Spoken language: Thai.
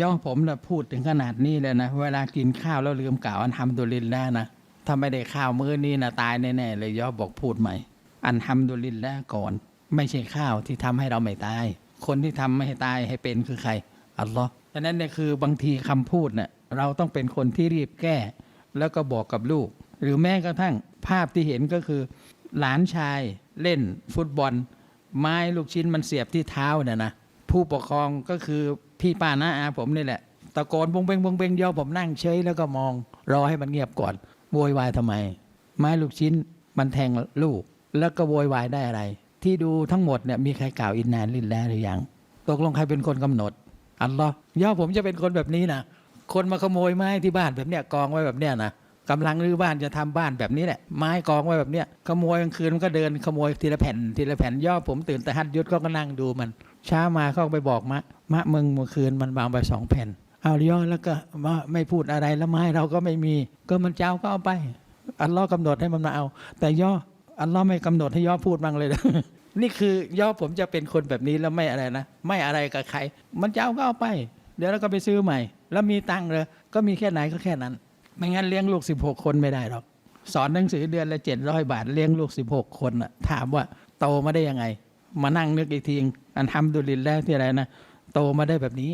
ย่อผมนะพูดถึงขนาดนี้เลยนะ เวลากินข้าวแล้วลืมกล่าวอันทำดุลินแล้วนะถ้าไม่ได้ข้าวมื้อนี้นะตายแน่ๆเลยย่อบอกพูดใหม่ อันทำดุลินแล้วก่อน ไม่ใช่ข้าวที่ทำให้เราไม่ตาย คนที่ทำไม่ให้ตายให้เป็นคือใครอัลลอฮ์ฉะนั้นเนี่ยคือบางทีคำพูดเนี่ยเราต้องเป็นคนที่รีบแก้ แล้วก็บอกกับลูก หรือแม้กระทั่งภาพที่เห็นก็คือ หลานชายเล่นฟุตบอล ไม้ลูกชิ้นมันเสียบที่เท้าเนี่ยนะผู้ปกครองก็คือ พี่ป้าน้าอาผมนี่แหละตะโกนบงเบงบงเบงย่อผมนั่งเฉยแล้วก็มอง รอให้มันเงียบก่อนโวยวายทำไม ไม้ลูกชิ้นมันแทงลูก แล้วก็โวยวายได้อะไร ที่ดูทั้งหมดเนี่ยมีใครกล่าวอินนานลินแล้วหรือยังตกลงใครเป็นคนกำหนด อัลลอย่อผมจะเป็นคนแบบนี้นะคนมาขโมยไม้ที่บ้านแบบเนี้ยกองไว้แบบเนี้ยนะกำลังรื้อบ้านจะทำบ้านแบบนี้แหละไม้กองไว้แบบเนี้ยขโมยกลางคืนมันก็เดินขโมยทีละแผ่นทีละแผ่นย่อผมตื่นแต่หัดยุดก็ก็นั่งดูมัน เช้ามาเขาไปบอกมะมะมึงเมื่อคืนมันวางไปสองแผ่น เอาย่อแล้วก็มาไม่พูดอะไรแล้วไม้เราก็ไม่มี ก็มันเจ้าก็เอาไป อัลลอฮ์กำหนดให้มันมาเอา แต่ย่ออัลลอฮ์ไม่กำหนดให้ย่อพูดบ้างเลยนะนี่คือย่อผมจะเป็นคนแบบนี้แล้วไม่อะไรนะ ไม่อะไรกับใคร มันเจะเอาก็เอาไป เดี๋ยวเราก็ไปซื้อใหม่ แล้วมีตังค์เลยก็มีแค่ไหนก็แค่นั้น ไม่งั้นเลี้ยงลูก 16 คนไม่ได้หรอก สอนหนังสือเดือนละ700 บาทเลี้ยงลูก 16 คนน่ะถามว่าโตมาได้ยังไง มานั่งนึกอีกทีอันทำดุลินแล้วที่อะไรนะ โตมาได้แบบนี้